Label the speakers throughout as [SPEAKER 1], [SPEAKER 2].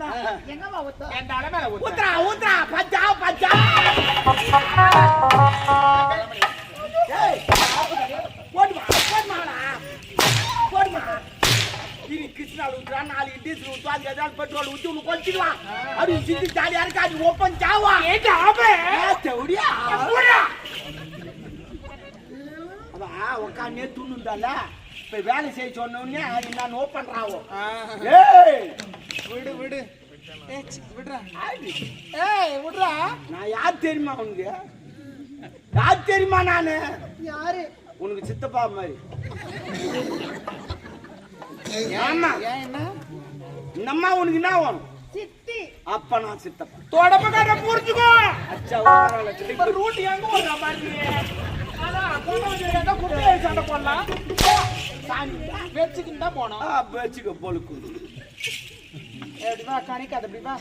[SPEAKER 1] ஊத்துறதா எங்கம்மா ஊத்தும்
[SPEAKER 2] என் தலை மேல ஊத்து.
[SPEAKER 3] ஊத்துறா ஊத்துறா பச்சா பச்சா ஏய் போடுமா போடுமாடா போடுமா இனி கிருஷ்ணாவில் ஊத்துறா நாலு டீசல் ஊத்துவா அது ஏதாவது பெட்ரோல் ஊத்தி உனக்கு கொச்சிடுவான் அப்படி ஜாலியா ஒப்பன் சாவா
[SPEAKER 2] ஏன்டா அவன்?
[SPEAKER 3] தேவடியா
[SPEAKER 2] போடா.
[SPEAKER 3] துண்ணுந்தால இப்ப வேலை செய்ய சொன்ன உடனே அது நான் பண்றாவோ
[SPEAKER 2] ஆ,
[SPEAKER 3] ஏய்
[SPEAKER 2] விடு விடு.
[SPEAKER 3] ஆடி.
[SPEAKER 2] ஏய் விடுடா
[SPEAKER 3] நான் யார் தெரியுமா உனக்கு? யார் தெரியுமா நானு?
[SPEAKER 1] யாரு?
[SPEAKER 3] உனக்கு சித்தப்பா மாதிரி. ஆமா
[SPEAKER 2] ஏன் என்ன?
[SPEAKER 3] இந்த அம்மா உனக்கு என்ன வேணும்?
[SPEAKER 1] சித்தி.
[SPEAKER 3] அப்ப நான் சித்தப்பா.
[SPEAKER 2] தொடப்பக்கார புரிஞ்சுக்கோ.
[SPEAKER 3] அச்சா உட்காரல
[SPEAKER 2] இப்ப ரூட் எங்க கொண்டு வந்து சண்டை போடலாம். வச்சுக்கிட்டு தான் போனோம்
[SPEAKER 3] வச்சுக்க பொழுக்கு
[SPEAKER 2] எப்படி வா கணிக்காது அப்படி வா.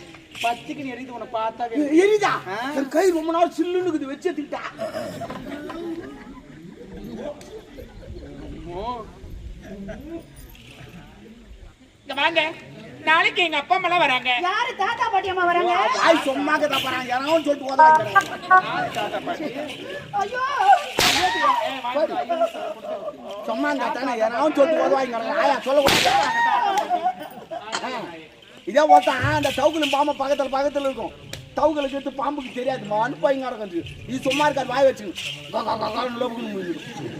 [SPEAKER 2] பத்துக்கு எரியுது உன்னை பார்த்தா?
[SPEAKER 3] என் கை ரொம்ப நாள் சில்லுன்னு இருக்குது வச்சு எடுத்துக்கிட்டா.
[SPEAKER 2] இங்க வாங்க. நாளைக்கு எங்க அப்பா அம்மா வராங்க.
[SPEAKER 1] யாரு தாத்தா பாட்டி அம்மா வராங்க?
[SPEAKER 3] ஆய் சும்மா கதை போறான் யாராவும் சொல்லிட்டு
[SPEAKER 2] ஏய், வாங்கிட்டு வா, ஐயோ,
[SPEAKER 3] சும்மா தானே யாராவும் சொல்லிட்டு போதுவாங்க ஆயா சொல்ல இதே ஒருத்தன் அந்த தவுக்கலும் பாம்பு பக்கத்துல பக்கத்துல இருக்கும். தவுகளுக்கு எடுத்து பாம்புக்கு தெரியாதுமா அனுப்பாங்க நடக்குது இது சும்மா இருக்காது வாய் வச்சுக்கணும்.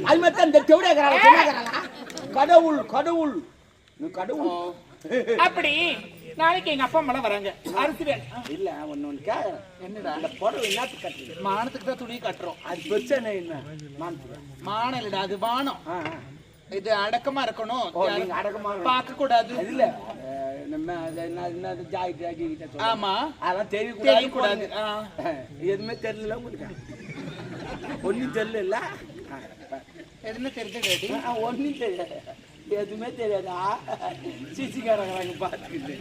[SPEAKER 3] அது மாதிரி தான் இந்த சொன்னாக்கிறாங்க கடவுள் கடவுள். கடவுள்.
[SPEAKER 2] அப்படி நாளைக்கு எங்க அப்பா அம்மா வராங்க. அரிசி வேலை
[SPEAKER 3] இல்ல ஒன்னு ஒன்று கேட்கறேன்.
[SPEAKER 2] என்னடா?
[SPEAKER 3] அந்த புடவை என்னத்து கட்டுறது?
[SPEAKER 2] மானத்துக்கு தான் துணி கட்டுறோம்.
[SPEAKER 3] அது பிரச்சனை என்ன? மானத்துக்கு.
[SPEAKER 2] மானம் இல்லடா அது வானம். இது அடக்கமா இருக்கணும்.
[SPEAKER 3] அடக்கமா.
[SPEAKER 2] பார்க்க கூடாது
[SPEAKER 3] இல்ல. நம்ம அது என்ன என்ன அது ஜாய் ஜாய் கிட்ட சொல்லுவாங்க.
[SPEAKER 2] ஆமா.
[SPEAKER 3] அதெல்லாம் தெரியக்கூடாது.
[SPEAKER 2] ஆ.
[SPEAKER 3] எதுவுமே தெரியல உங்களுக்கு. ஒன்றும் தெரியல.
[SPEAKER 2] எதுன்னு தெரிஞ்சு
[SPEAKER 3] ஒன்றும் தெரியாது எதுவுமே தெரியாதா? சிசிக்காரங்க பார்த்துக்கிட்டு.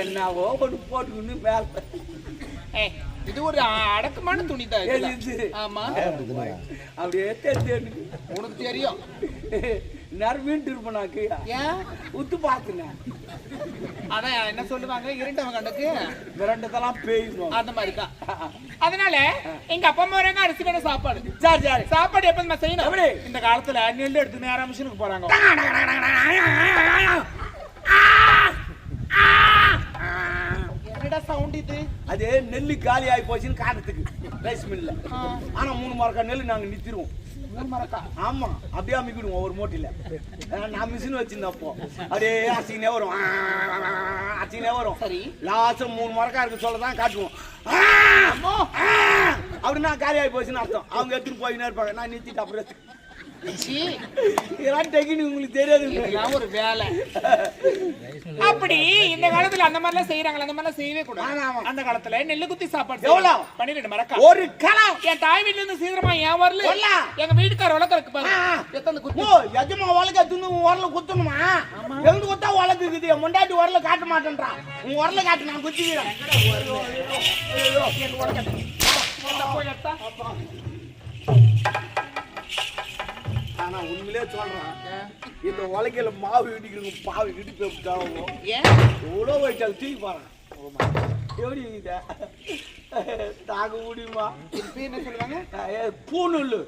[SPEAKER 3] என்னவோ ஒன்று போட்டுக்கின்னு மேலே
[SPEAKER 2] இது ஒரு அடக்கமான துணி தான். ஆமா.
[SPEAKER 3] அப்படியே தெரிஞ்சு
[SPEAKER 2] உனக்கு தெரியும்.
[SPEAKER 3] நர்மீன்ட்டு இருப்பேன் நான் கீழே.
[SPEAKER 2] ஏன்
[SPEAKER 3] உத்து பார்த்துனேன்
[SPEAKER 2] அதான் என்ன சொல்லுவாங்க? இருண்டவன் கண்ணுக்கு
[SPEAKER 3] விரண்டதெல்லாம் பேயணும்
[SPEAKER 2] அந்த மாதிரி தான் அதனால எங்க அப்பா அம்மா வராங்க அரிசி வேணும் சாப்பாடு.
[SPEAKER 3] சரி சரி.
[SPEAKER 2] சாப்பாடு எப்ப நம்ம செய்யணும்.
[SPEAKER 3] எப்படி?
[SPEAKER 2] இந்த காலத்துல நெல் எடுத்து நேரா மிஷினுக்கு போறாங்க. என்னடா சவுண்ட் இது?
[SPEAKER 3] அது நெல்லு காலி ஆகி போச்சுன்னு காரணத்துக்கு. ரைஸ் மில்ல ஆனா மூணு மரக்கா நெல் நாங்க நித்திருவோம். ஆமா அப்படியே அமைக்கிடுவோம் ஒரு மூட்டையில. நான் மிஷின் வச்சிருந்தேன் அப்போ. அப்படியே அசிங்கனே வரும் அசிங்கனே வரும்
[SPEAKER 2] சரி.
[SPEAKER 3] லாஸ்ட் மூணு மரக்கா இருக்கு சொல்ல தான் காட்டுவோம். அப்படின்னா காலி ஆகி போச்சுன்னு அர்த்தம். அவங்க எடுத்துட்டு போயினே இருப்பாங்க. நான் நிறுத்திட்டு அப்புறம் இதெல்லாம் டெக்னிக் உங்களுக்கு தெரியாது.
[SPEAKER 2] ஒரு வேலை. அப்படி இந்த காலத்துல அந்த மாதிரி எல்லாம் செய்யறாங்களா அந்த மாதிரி எல்லாம் செய்யவே கூடாது.
[SPEAKER 3] ஆமா.
[SPEAKER 2] அந்த காலத்துல நெல்லு குத்தி சாப்பாடு
[SPEAKER 3] எவ்வளவு?
[SPEAKER 2] பன்னிரெண்டு மரக்கா.
[SPEAKER 3] ஒரு
[SPEAKER 2] என் தாய் வீட்ல இருந்து சீக்கிரமா ஏன் வரல?
[SPEAKER 3] வரல.
[SPEAKER 2] எங்க வீட்டுக்கார வளர்க்கறதுக்கு பாரு.
[SPEAKER 3] ஆ, ஆ.
[SPEAKER 2] எத்தனை குத்தி?
[SPEAKER 3] ஓ எஜமா உலக துண்டு உன் உரல குத்தணுமா? எங்க குத்தா உலக இருக்குது என் முண்டாட்டி உரல காட்ட மாட்டேன்றா. உன் உரல காட்டு நான் குத்திக்கிறேன். ஆனா உண்மையிலே சொல்றேன். இந்த உலகையில மாவு இடிக்கிறது பாவு இடிப்பு எவ்வளோ வயிற்றால் தூக்கி பாருங்க எப்படி இத தாங்க முடியுமா?
[SPEAKER 2] என்ன சொல்லுவாங்க?
[SPEAKER 3] பூநூலு.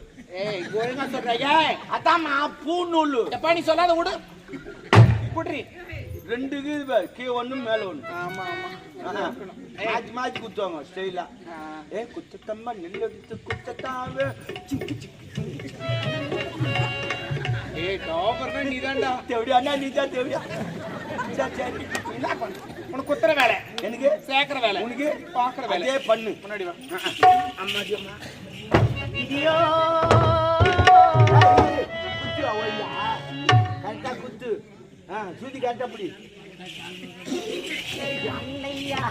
[SPEAKER 2] ஏய் ஒழுங்கா சொல்ற ஏய்
[SPEAKER 3] அதாம்மா பூநூலு.
[SPEAKER 2] எப்பா நீ சொல்லாத விடு. புட்ரி
[SPEAKER 3] ரெண்டு பாரு, கீழே ஒண்ணு மேல ஒண்ணு.
[SPEAKER 2] ஆமா ஆமா.
[SPEAKER 3] மாத்தி மாத்தி குத்துவாங்க ஸ்டைலா. ஏ குத்தத்தம்மா நெல் எடுத்து குத்தத்தாவே சிக்கி சிக்கி சிக்கி.
[SPEAKER 2] ஏய் டாபர்னா நீதான்டா.
[SPEAKER 3] தேவடியா அண்ணா நீ தான் தேவடியா? சரி சரி. என்ன பண்ணு
[SPEAKER 2] உனக்கு குத்துற வேலை.
[SPEAKER 3] எனக்கு?
[SPEAKER 2] சேர்க்கிற வேலை.
[SPEAKER 3] உனக்கு?
[SPEAKER 2] பாக்குற வேலை.
[SPEAKER 3] அதே பண்ணு.
[SPEAKER 2] முன்னாடி வா.
[SPEAKER 3] அம்மா அம்மா. இடியோ. குத்து ஆ சூதி கரெக்டா பிடி. அண்ணையா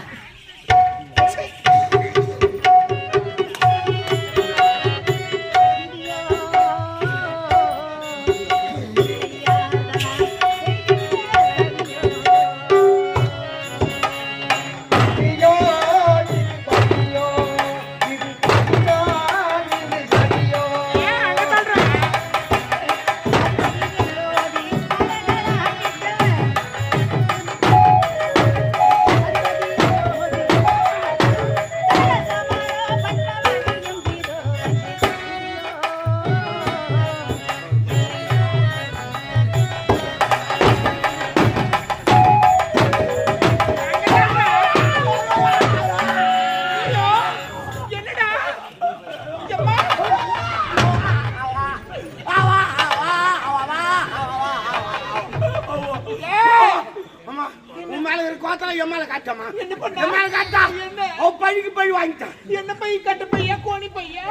[SPEAKER 2] என்ன பண்ணா?
[SPEAKER 3] மேல காட்டா
[SPEAKER 2] என்ன?
[SPEAKER 3] அவ பழிக்கு பழி வாங்கிட்டான்
[SPEAKER 2] என்ன பை கட்ட பையா கோணி பையா?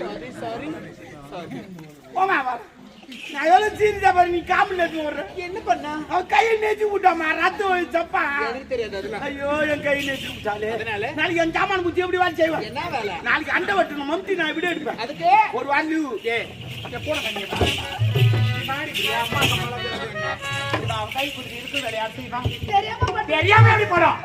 [SPEAKER 2] சாரி சாரி
[SPEAKER 3] போமா வா. நான் எவ்வளவு சீரியஸா பாரு நீ காமெடி எடுத்து வர்ற
[SPEAKER 2] என்ன பண்ணா?
[SPEAKER 3] அவ கையை நேச்சு விட்டாமா ரத்தம் வச்சப்பா
[SPEAKER 2] எனக்கு தெரியாது
[SPEAKER 3] ஐயோ என் கையை நேச்சு விட்டாலே.
[SPEAKER 2] அதனால?
[SPEAKER 3] நாளைக்கு என் சாமான புத்தி எப்படி வேலை செய்வேன்
[SPEAKER 2] என்ன வேலை?
[SPEAKER 3] நாளைக்கு அண்டை வெட்டணும் மம்தி நான் விட எடுப்பேன்.
[SPEAKER 2] அதுக்கு?
[SPEAKER 3] ஒரு லீவு
[SPEAKER 2] ஏ போன அம்மா அவன் கை குடிச்சு இருக்கு விளையாட்டு
[SPEAKER 1] தெரியாம
[SPEAKER 2] எப்படி போறோம்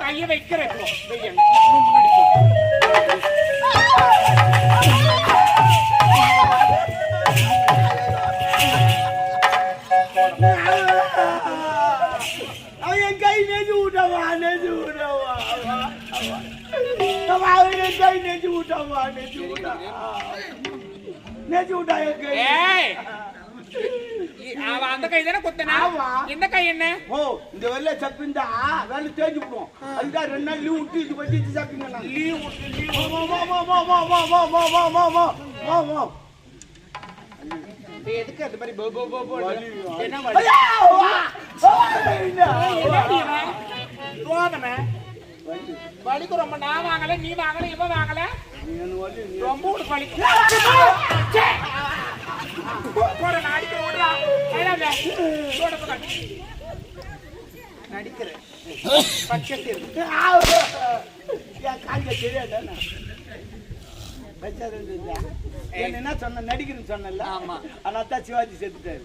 [SPEAKER 2] கைய வைக்கிறேன் முன்னாடி
[SPEAKER 3] அவன் அவன் நேச்சு விட்டவா நேச்சு விட்டா நேச்சு விட்டா என் கை
[SPEAKER 2] ஏய் இ- அவ அந்த கை தானே குத்தனா. இந்த கை என்ன
[SPEAKER 3] ஓ இந்த வெள்ளை சப்பிந்தா வேலை தேஞ்சு விடுவோம் அதுதான் ரெண்டு நாள் லீவ் விட்டு இது பத்தி சாப்பிங்க
[SPEAKER 2] லீவ் விட்டு லீவ்
[SPEAKER 3] வா வா வா வா வா வா வா வா வா வா வா வா வா
[SPEAKER 2] எதுக்கு அந்த மாதிரி போ போ போ போ என்ன
[SPEAKER 3] வா. வா, ஐயா.
[SPEAKER 2] வலிக்கு ரொம்ப. நான் வாங்கல நீ வாங்கல இவன் வாங்கல. ரொம்ப உனக்கு வலிக்கு. போற நாடிக்க ஓடுறா நடிக்கிறேன் பச்சத்து இருக்கு.
[SPEAKER 3] காலிக்க தெரியாத என்ன சொன்ன? நடிக்கிறேன்னு சொன்னல
[SPEAKER 2] ஆமா.
[SPEAKER 3] அதான் சிவாஜி செத்துட்டாரு.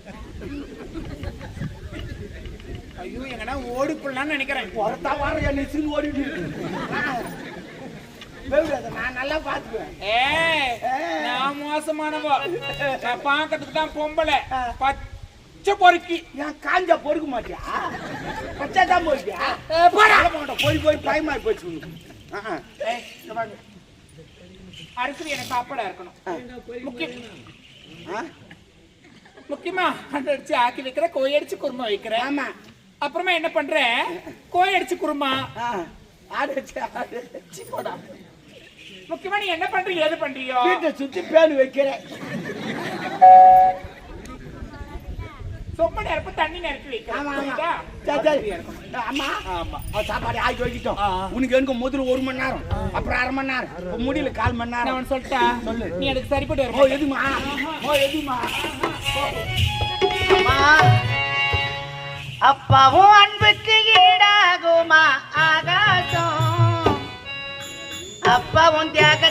[SPEAKER 2] ஐயோ எங்கன்னா ஓடி போடலாம்னு நினைக்கிறேன்
[SPEAKER 3] ஒருத்தா வர என்ன சிறு ஓடிட்டு நான் நல்லா பாத்துக்குவேன்
[SPEAKER 2] ஏய். நான் மோசமானவோ. நான் பாக்கிறதுக்கு தான் பொம்பளை. பச்சை பொறுக்கி.
[SPEAKER 3] ஏன் காஞ்சா பொறுக்க மாட்டியா? பச்சா தான்
[SPEAKER 2] போடா.
[SPEAKER 3] போய் போய் பயமாயி போச்சு.
[SPEAKER 2] அரிசி எனக்கு சாப்பாடா இருக்கணும். முக்கியம் அடிச்சு ஆக்கி வைக்கிற கோழி அடிச்சு குருமா வைக்கிறேன்.
[SPEAKER 3] ஆமா.
[SPEAKER 2] அப்புறமா என்ன பண்றேன் கோழி அடிச்சு குருமா முக்கியமா நீ என்ன பண்றீங்க ஏது பண்றியோ?
[SPEAKER 3] வீட்டை சுத்தி பேனு வைக்கிறேன்.
[SPEAKER 2] சொம்ப நெருப்பு தண்ணி நெருப்பி வைக்கிறேன்.
[SPEAKER 3] அவன் சாப்பாடு ஆக்கி வைக்கிட்டோம். உனக்கு எனக்கு முதல்ல ஒரு மணி நேரம் அப்புறம் அரை மணி நேரம் முடியல கால் மணி நேரம்.
[SPEAKER 2] உனக்கு சொல்லிட்டா?
[SPEAKER 3] சொல்லு.
[SPEAKER 2] நீ எனக்கு சரிப்பட்டு
[SPEAKER 3] ஓ
[SPEAKER 2] வர
[SPEAKER 3] எதுமா? ஓ எதுமா?
[SPEAKER 1] அம்மா, அப்பாவும் அன்புக்கு ஈடாகுமா ஆகாசம்? அப்பாவும்
[SPEAKER 3] தியாக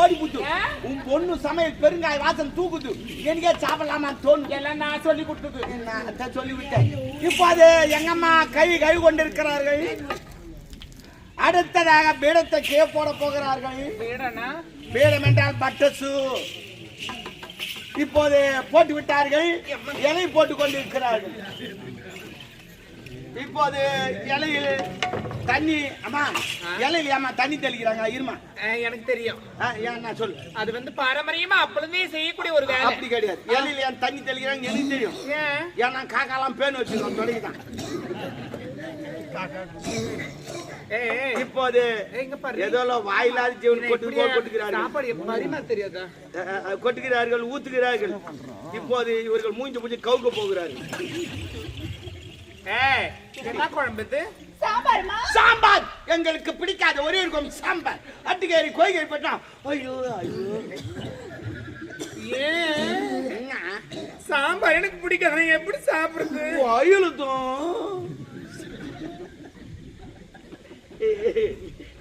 [SPEAKER 3] ஓடி போச்சு உன் பொண்ணு சமையல் பெருங்காய வாசம் தூக்குது. எனக்கே சாப்பிடலாமான்னு தோணுது.
[SPEAKER 2] எல்லாம் நான் சொல்லி கொடுத்தது
[SPEAKER 3] நான் அதான் சொல்லிவிட்டேன். இப்போ அது எங்கம்மா கை கை கொண்டிருக்கிறார்கள். அடுத்ததாக பீடத்தை கே போட போகிறார்கள். பீடம் என்றால் பட்டசு. இப்போது போட்டு விட்டார்கள் இலை போட்டு கொண்டிருக்கிறார்கள் இப்போது இலையில் தண்ணி அம்மா இலையில் ஏமா தண்ணி தெளிக்கிறாங்க இருமா?
[SPEAKER 2] எனக்கு தெரியும்.
[SPEAKER 3] நான் சொல்லு.
[SPEAKER 2] அது வந்து பாரம்பரியமா அப்பொழுதே செய்யக்கூடிய ஒரு வேலை.
[SPEAKER 3] அப்படி கிடையாது. இலையில் ஏன் தண்ணி தெளிக்கிறாங்க? எனக்கு தெரியும்.
[SPEAKER 2] ஏன்
[SPEAKER 3] ஏன்னா காக்காலாம் பேன் வச்சிருக்கோம்
[SPEAKER 2] ஏய்,
[SPEAKER 3] இப்போது ஏதோ வாயிலாத ஜீவன் கொட்டு? கொட்டுகிறார்கள் கொட்டுகிறார்கள் ஊத்துகிறார்கள். இப்போது இவர்கள் மூஞ்சி மூஞ்சி கவுக்க போகிறார்கள்.
[SPEAKER 2] என்ன குழம்பு
[SPEAKER 1] சாம்பார்மா?
[SPEAKER 3] சாம்பார். எங்களுக்கு பிடிக்காத ஒரே இருக்கும் சாம்பார். அட்டுக்கேரி கோய்கறி பட்டா ஐயோ ஐயோ.
[SPEAKER 2] ஏன் சாம்பார் எனக்கு பிடிக்காது. எப்படி சாப்பிடுறது?
[SPEAKER 3] அயலுதும்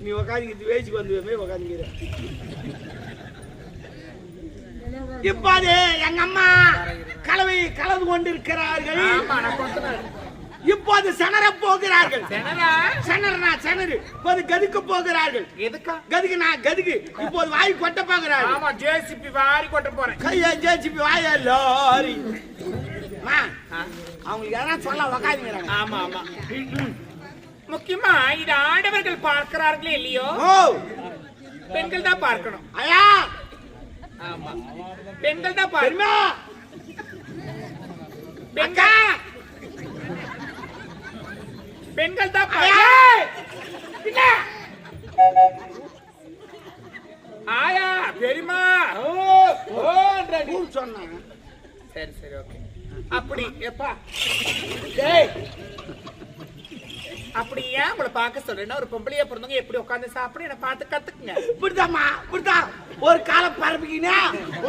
[SPEAKER 3] நீ உக்காந்துக்கிட்டு வேசிக்கு வந்து உக்காந்துக்கிற. எப்பாது எங்க அம்மா கலவை கலந்து கொண்டிருக்கிறார்கள்? இப்போது செனர போகிறார்கள்.
[SPEAKER 2] செனரா
[SPEAKER 3] செனறனா செனறு இப்போது கதுக்க போகிறார்கள்.
[SPEAKER 2] எதுக்கா?
[SPEAKER 3] கதுக்கு நான் கதுக்கு. இப்போது வாய் கொட்ட போகிறார்கள்.
[SPEAKER 2] ஆமா ஜேசிபி வாரி கொட்ட போறேன்.
[SPEAKER 3] கையா ஜேசிபி வாயா லாரி. அவங்களுக்கு யாராவது சொல்ல உக்காந்துங்கிறாங்க
[SPEAKER 2] ஆமா ஆமா. முக்கியமா இது ஆடவர்கள் பார்க்கிறார்களே இல்லையோ? பெண்கள் தான் பார்க்கணும்.
[SPEAKER 3] ஐயா.
[SPEAKER 2] ஆமா. பெண்கள் தான்
[SPEAKER 3] பெருமா
[SPEAKER 2] பெண்கள் பெண்கள் தான் ஆயா பெரியமா ஓ.
[SPEAKER 3] ஊர் சொன்னாங்க.
[SPEAKER 2] சரி சரி ஓகே. அப்படி எப்பா ஏன் உங்களை பார்க்க சொல்றேன்னா ஒரு பொம்பளையா பிறந்தவங்க எப்படி உட்காந்து சாப்பிட என்ன பார்த்து கத்துக்குங்க.
[SPEAKER 3] இப்படிதாம்மா இப்படிதான் ஒரு கால பரப்பிக்கினா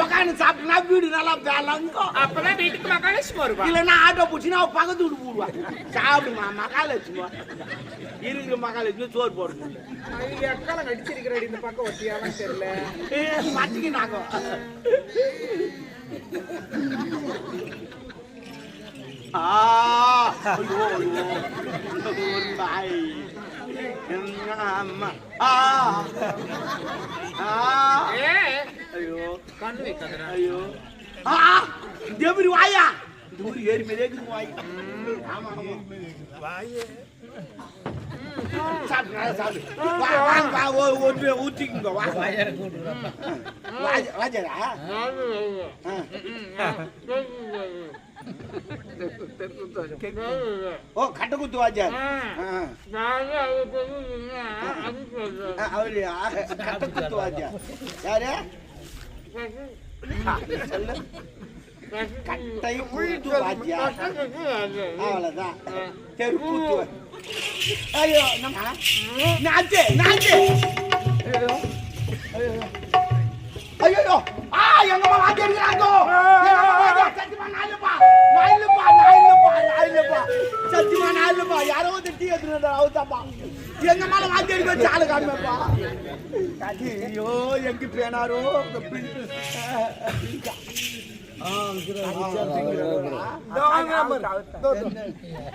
[SPEAKER 3] உக்காந்து சாப்பிட்டா வீடு நல்லா வேலங்கும்
[SPEAKER 2] அப்பதான் வீட்டுக்கு மகாலட்சுமி வருவா.
[SPEAKER 3] இல்லைன்னா ஆட்டோ பிடிச்சினா அவ பக்கத்து வீடு போடுவா. சாப்பிடுமா மகாலட்சுமி இருக்கிற மகாலட்சுமி சோறு
[SPEAKER 2] ஐயோ, எக்காலம் அடிச்சிருக்கிறடி இந்த பக்கம் ஒட்டியாவும் தெரியல.
[SPEAKER 3] மத்திக்கு நாங்க ஆ ஐயோ ஐயோ.
[SPEAKER 2] கண்ணு வைக்காதடா
[SPEAKER 3] ஐயோ ஆ தேவரி வாயா தூரி ஏறி மேலேக்கு வாய் ஆமா ஆமா
[SPEAKER 2] வாயே
[SPEAKER 3] சாப்பிடு நல்லா சாப்பிடு வா வா வா ஓ ஒன்று வாஜ- வாஜரா. ஓ கட்ட குத்து வாஜர் அவரு கட்ட குத்து வாஜர் யாரு? சொல்லு. கட்டை. குத்து வாஜர் அவ்வளவுதான். தெரு கூத்து ஐயோ நம்ம நாச்சு நாச்சு. ஐயோ. எங்க அம்மா வாத்தி அடிக்கிறாங்க சத்தியமா நாயிலுப்பா யாரோ வந்து டீ எடுத்துட்டு அவுத்தாப்பா எங்க மேல வாத்தி அடிக்க வச்சு ஆளு காமிப்பா ஐயோ எங்க பேனாரோ இந்த பிரிண்ட்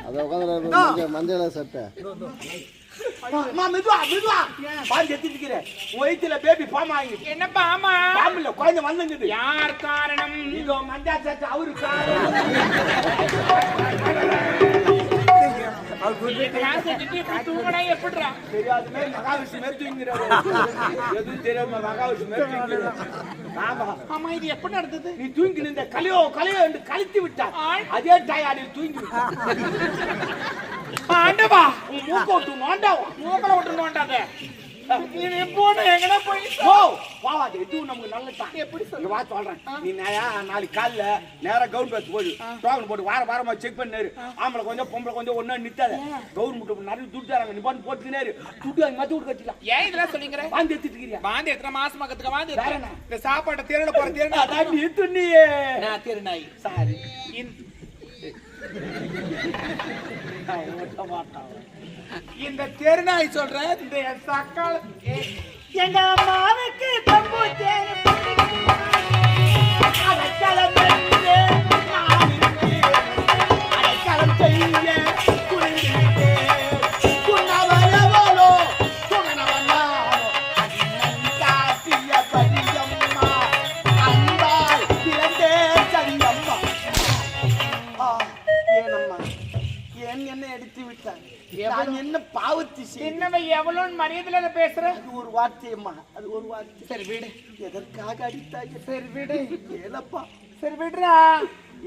[SPEAKER 4] அதை உட்காந்து மஞ்சள் சட்டை
[SPEAKER 3] மெதுவா மெதுவா. பாஞ்சு எத்திட்டு உன் வயித்துல பேபி பாம்
[SPEAKER 2] என்னப்பா ஆமா
[SPEAKER 3] பாம்பு இல்ல குழந்தை வந்துங்குது
[SPEAKER 2] யார் காரணம்?
[SPEAKER 3] இதோ மஞ்சா சட்டு அவரு காரணம். நீ தூங்கி நின்ற கலையோ கலையோ என்று கழித்து விட்டார். அதே டயாடில் தூங்கி விட்டார்
[SPEAKER 2] ஆண்டவா
[SPEAKER 3] உன் மூக்க விட்டு நோண்டாவா
[SPEAKER 2] மூக்கல விட்டு நோண்டாத நீ போன எங்கடா போய்
[SPEAKER 3] ஓ வாவாது எதுவும் நமக்கு நல்லதான்
[SPEAKER 2] எப்படி சொல்லு?
[SPEAKER 3] வா சொல்றேன். நீ நாளைக்கு காலைல நேரா கவுன் போடு. டோக்கன் போட்டு வார வாரமா செக் பண்ணாரு ஆம்பளை கொஞ்சம் பொம்பளை கொஞ்சம் ஒண்ணா நித்தாத கவுன் நிறைய துட்டு தராங்க. நீ பாட்டு போட்டுனாரு துட்டு அங்க மத்தி விட்டு
[SPEAKER 2] ஏன் இதெல்லாம் சொல்லிங்கிற
[SPEAKER 3] வாந்தி எடுத்துட்டு இருக்கிறியா?
[SPEAKER 2] வாந்தி எத்தனை மாசமா கத்துக்க வாந்தி? இந்த சாப்பாட்டை தேரல போற தேரல
[SPEAKER 3] அதான் நீ துண்ணியே
[SPEAKER 2] நான்
[SPEAKER 3] சாரி.
[SPEAKER 2] இந்த- இந்த தெருநாய் சொல்ற இந்த சக்கால
[SPEAKER 1] எங்க அம்மாவுக்கு தம்பு தேரு
[SPEAKER 2] சின்னவன் எவ்வளோன்னு மரியாதையில பேசுற?
[SPEAKER 3] அது ஒரு வார்த்தையம்மா. அது ஒரு வார்த்தை.
[SPEAKER 2] சரி விடு.
[SPEAKER 3] எதற்காக அடித்தாய்?
[SPEAKER 2] சரி விடு.
[SPEAKER 3] ஏலப்பா.
[SPEAKER 2] சரி விடுறா.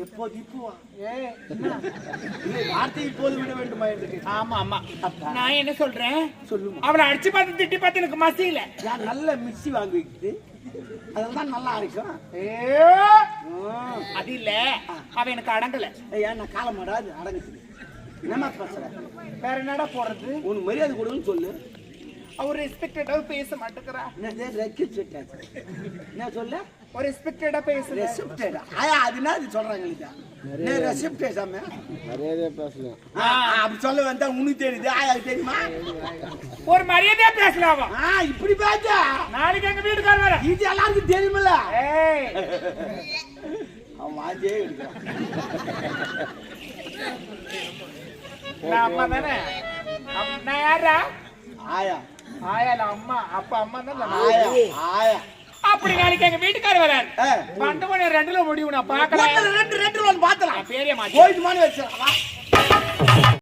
[SPEAKER 3] எப்போது இப்போவா
[SPEAKER 2] ஏ.
[SPEAKER 3] வார்த்தை இப்போது விட வேண்டுமா என்று
[SPEAKER 2] ஆமா ஆமா. நான் என்ன சொல்றேன்?
[SPEAKER 3] சொல்லுமா.
[SPEAKER 2] அவளை அடிச்சு பார்த்து திட்டி பார்த்து எனக்கு மசியல
[SPEAKER 3] ஏன் நல்ல மிக்ஸி வாங்கி வைக்குது அதெல்லாம் நல்லா இருக்கும்.
[SPEAKER 2] அது இல்ல. அவ எனக்கு அடங்கல.
[SPEAKER 3] ஏன் நான் காலம் மாடாது? அடங்குச்சு என்னம்மா பேசுற
[SPEAKER 2] வேற என்னடா போறது?
[SPEAKER 3] உனக்கு மரியாதை கொடுன்னு சொல்லு.
[SPEAKER 2] அவர் ரெஸ்பெக்டடா பேச மாட்டேங்கிறா.
[SPEAKER 3] என்னது ரெக்கிட் என்ன சொல்ல?
[SPEAKER 2] ஒரு ரெஸ்பெக்டடா பேசுற
[SPEAKER 3] ரெசிப்டட் ஆயா அது என்ன அது சொல்றாங்க இல்லையா? என்ன ரெசிப்ட் சாமி
[SPEAKER 4] நிறையவே பேசலாம்
[SPEAKER 3] அப்படி சொல்ல வந்தா உனக்கு தெரியுது. ஆயாக்கு தெரியுமா?
[SPEAKER 2] ஒரு மரியாதையா பேசலாமா
[SPEAKER 3] ஆ இப்படி பேச்சா
[SPEAKER 2] நாளைக்கு எங்க வீட்டுக்கார வர.
[SPEAKER 3] இது எல்லாருக்கும் தெரியுமில்ல.
[SPEAKER 2] ஏய்.
[SPEAKER 3] அவன் எடுக்கிறான்
[SPEAKER 2] நான் அம்மா தானே? நான் யாரா
[SPEAKER 3] ஆயா.
[SPEAKER 2] ஆயா நான் அம்மா. அப்ப அம்மா தான்
[SPEAKER 3] ஆயா ஆயா.
[SPEAKER 2] அப்படி நாளைக்கு எங்க வீட்டுக்கார வராரு. பண்டு மணி ரெண்டுல முடியும் நான் பாக்கல
[SPEAKER 3] ரெண்டு ரெண்டு ஒன்று பார்த்தலாம்
[SPEAKER 2] பேரிய
[SPEAKER 3] போயிட்டு வச்சிடலாம் வா